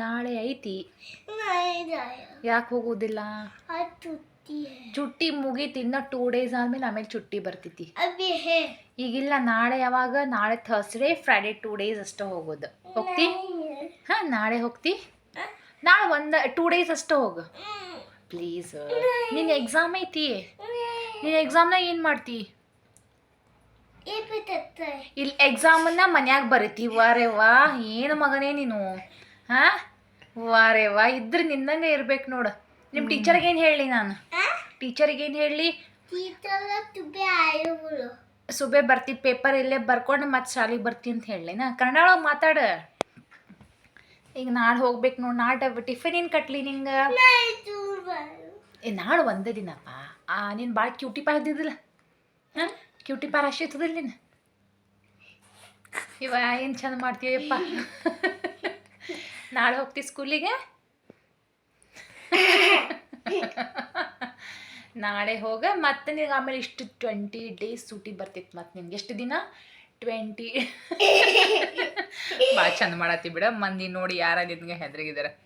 ನಾಳೆ ಐತಿ. ಯಾಕೆ ಹೋಗುದಿಲ್ಲ? ಚುಟ್ಟಿ ಮುಗೀತಿ ಇನ್ನ ಟೂ ಡೇಸ್ ಆದ್ಮೇಲೆ ಆಮೇಲೆ ಚುಟ್ಟಿ ಬರ್ತೈತಿ. ಈಗಿಲ್ಲ ನಾಳೆ ಯಾವಾಗ? ನಾಳೆ ಥರ್ಸ್ಡೇ ಫ್ರೈಡೆ ಟೂ ಡೇಸ್ ಅಷ್ಟೇ ಹೋಗೋದು. ಹೋಗ್ತಿ? ಹಾ ನಾಳೆ ಹೋಗ್ತಿ. ನಾಳೆ ಒಂದು ಟೂ ಡೇಸ್ ಅಷ್ಟೇ ಹೋಗು. ಪ್ಲೀಸ್ ನಿನ್ನ ಎಕ್ಸಾಮ್ ಐತಿ? ನೀನು ಎಕ್ಸಾಮ್ನಾಗ ಏನು ಮಾಡ್ತಿ? ಇಲ್ಲಿ ಎಕ್ಸಾಮನ್ನ ಮನ್ಯಾಗ ಬರೀತಿ ವಾರೆ ವಾ ಏನು ಮಗನೇ ನೀನು? ಹಾಂ? ವಾರೇವಾ ಇದ್ರ ನಿನ್ನಂಗೆ ಇರ್ಬೇಕು ನೋಡು. ನಿಮ್ಮ ಟೀಚರ್ಗೆ ಏನು ಹೇಳಿ ನಾನು? ಟೀಚರಿಗೆ ಏನು ಹೇಳಿ? ಸುಬೆ ಬರ್ತಿ ಪೇಪರ್ ಇಲ್ಲೇ ಬರ್ಕೊಂಡು ಮತ್ತೆ ಶಾಲೆಗೆ ಬರ್ತಿ ಅಂತ ಹೇಳಲಿನ ಕನ್ನಡ ಒಳಗೆ ಮಾತಾಡ. ಈಗ ನಾಳೆ ಹೋಗ್ಬೇಕು ನೋಡಿ ನಾಳೆ ಟಿಫಿನ್ ಏನು ಕಟ್ಲಿ ನಿಂಗೆ? ಏ ನಾಳೆ ಒಂದೇ ದಿನಪ್ಪ. ಆ ನೀನು ಭಾಳ ಕ್ಯೂಟಿ ಪಾ ಇದ್ದಿದ್ದಿಲ್ಲ ಹಾಂ? ಕ್ಯೂಟಿ ಪಾರ್ ರಾಶಿ ಇರ್ತದಿಲ್ಲ ನೀನು? ಇವ ಏನು ಚಂದ ಮಾಡ್ತೀವಪ್ಪ ನಾಳೆ ಹೋಗ್ತಿ ಸ್ಕೂಲಿಗೆ? ನಾಳೆ ಹೋಗ ಮತ್ತೆ ನಿನಗೆ ಆಮೇಲೆ ಇಷ್ಟು ಟ್ವೆಂಟಿ ಡೇಸ್ ಸೂಟಿ ಬರ್ತಿತ್ತು ಮತ್ತೆ ನಿನ್ಗೆ. ಎಷ್ಟು ದಿನ? ಟ್ವೆಂಟಿ ಭಾಳ ಚಂದ ಮಾಡತ್ತಿ ಬಿಡ. ಮಂದಿ ನೋಡಿ ಯಾರ ನಿನ್ಗೆ ಹೆದ್ರಿಗಿದಾರೆ.